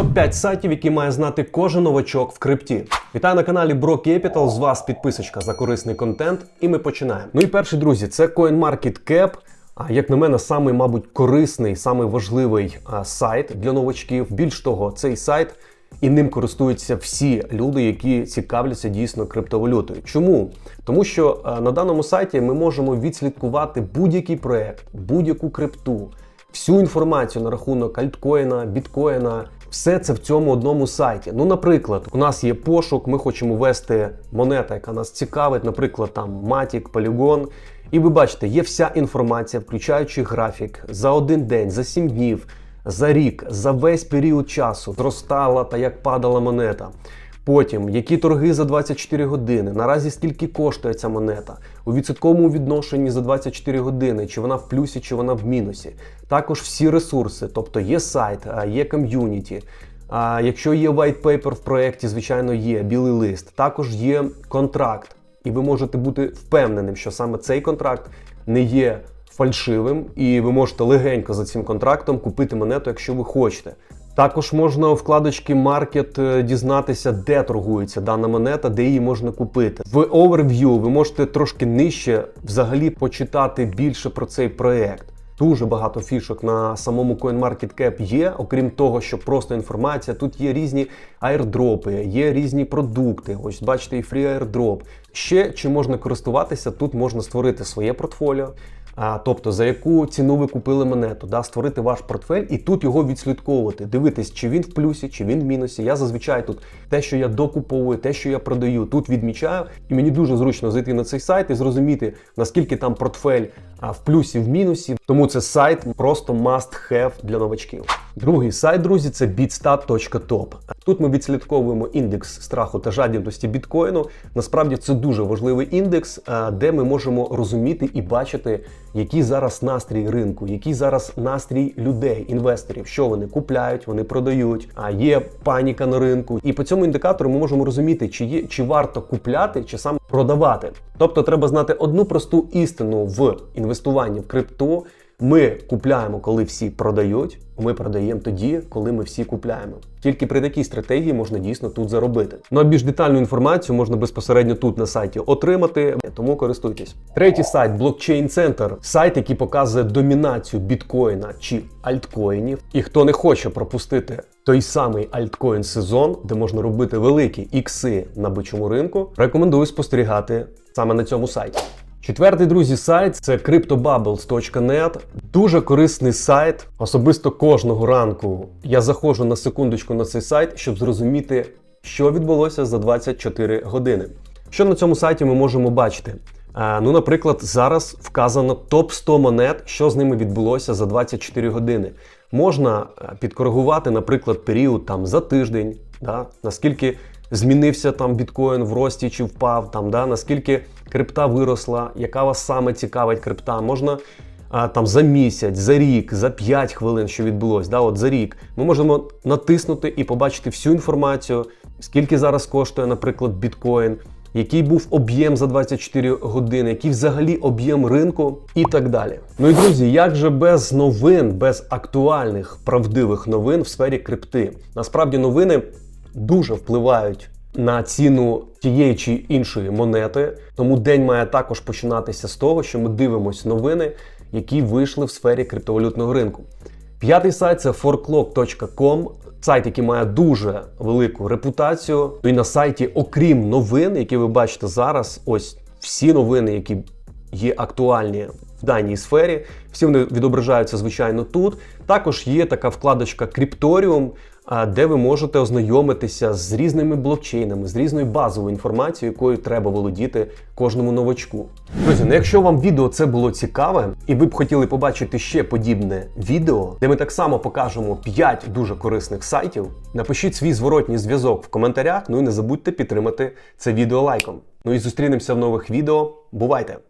Топ-5 сайтів, які має знати кожен новачок в крипті. Вітаю на каналі Bro Capital. З вас підписочка за корисний контент. І ми починаємо. Ну і перший друзі, це CoinMarketCap. А як на мене, самий, мабуть, корисний, самий важливий а, сайт для новачків. Більш того, цей сайт і ним користуються всі люди, які цікавляться дійсно криптовалютою. Чому? Тому що на даному сайті ми можемо відслідкувати будь-який проект, будь-яку крипту, всю інформацію на рахунок альткоїна, біткоїна. Все це в цьому одному сайті. Ну, наприклад, у нас є пошук, ми хочемо ввести монета, яка нас цікавить, наприклад, там Matic, Polygon. І ви бачите, є вся інформація, включаючи графік за один день, за 7 днів, за рік, за весь період часу, зростала та як падала монета. Потім, які торги за 24 години, наразі скільки коштує ця монета, у відсотковому відношенні за 24 години, чи вона в плюсі, чи вона в мінусі. Також всі ресурси, тобто є сайт, є ком'юніті. А якщо є white paper в проєкті, звичайно, є білий лист. Також є контракт, і ви можете бути впевненим, що саме цей контракт не є фальшивим, і ви можете легенько за цим контрактом купити монету, якщо ви хочете. Також можна у вкладочці Market е, дізнатися, де торгується дана монета, де її можна купити. В Overview ви можете трошки нижче взагалі почитати більше про цей проект. Дуже багато фішок на самому CoinMarketCap є. Окрім того, що просто інформація, тут є різні аірдропи, є різні продукти. Ось бачите, і фрі аірдроп. Ще чи можна користуватися, тут можна створити своє портфоліо. Тобто за яку ціну ви купили монету, да, створити ваш портфель і тут його відслідковувати, дивитись, чи він в плюсі, чи він в мінусі. Я зазвичай тут те, що я докуповую, те, що я продаю, тут відмічаю, і мені дуже зручно зайти на цей сайт і зрозуміти, наскільки там портфель в плюсі, в мінусі. Тому це сайт просто must have для новачків. Другий сайт, друзі, це bitstat.top. Тут ми відслідковуємо індекс страху та жадібності біткоїну. Насправді це дуже важливий індекс, де ми можемо розуміти і бачити, який зараз настрій ринку, який зараз настрій людей, інвесторів, що вони купляють, вони продають. А є паніка на ринку. І по цьому індикатору ми можемо розуміти, чи є чи варто купляти, чи саме продавати. Тобто, треба знати одну просту істину в інвестуванні в крипту. Ми купляємо, коли всі продають. Ми продаємо тоді, коли ми всі купляємо. Тільки при такій стратегії можна дійсно тут заробити. Ну а більш детальну інформацію можна безпосередньо тут на сайті отримати, тому користуйтесь. Третій сайт Blockchain Center. сайт, який показує домінацію біткоїна чи альткоїнів. І хто не хоче пропустити той самий альткоін сезон, де можна робити великі ікси на бичому ринку, рекомендую спостерігати саме на цьому сайті. Четвертий, друзі, сайт це cryptobubbles.net. Дуже корисний сайт. Особисто кожного ранку я заходжу на секундочку на цей сайт, щоб зрозуміти, що відбулося за 24 години. Що на цьому сайті ми можемо бачити? Ну, наприклад, зараз вказано топ 100 монет, що з ними відбулося за 24 години. Можна е, підкоригувати, наприклад, період там за тиждень, да, наскільки змінився там біткоін в рості чи впав, там, да, наскільки крипта виросла, яка вас саме цікавить крипта. Можна а, там за місяць, за рік, за 5 хвилин, що відбулося, да, от за рік. Ми можемо натиснути і побачити всю інформацію, скільки зараз коштує, наприклад, біткоін. Який був об'єм за 24 години, який взагалі об'єм ринку і так далі. Ну і друзі, як же без новин, без актуальних правдивих новин в сфері крипти? Насправді новини дуже впливають на ціну тієї чи іншої монети. Тому день має також починатися з того, що ми дивимося новини, які вийшли в сфері криптовалютного ринку. П'ятий сайт це forclock.com, сайт, який має дуже велику репутацію. І на сайті, окрім новин, які ви бачите зараз, ось всі новини, які є актуальні в даній сфері, всі вони відображаються звичайно тут. Також є така вкладочка Крипторіум, де ви можете ознайомитися з різними блокчейнами, з різною базовою інформацією, якою треба володіти кожному новачку. Друзі, ну якщо вам відео це було цікаве, і ви б хотіли побачити ще подібне відео, де ми так само покажемо 5 дуже корисних сайтів, напишіть свій зворотній зв'язок в коментарях. Ну і не забудьте підтримати це відео лайком. Ну і зустрінемося в нових відео. Бувайте!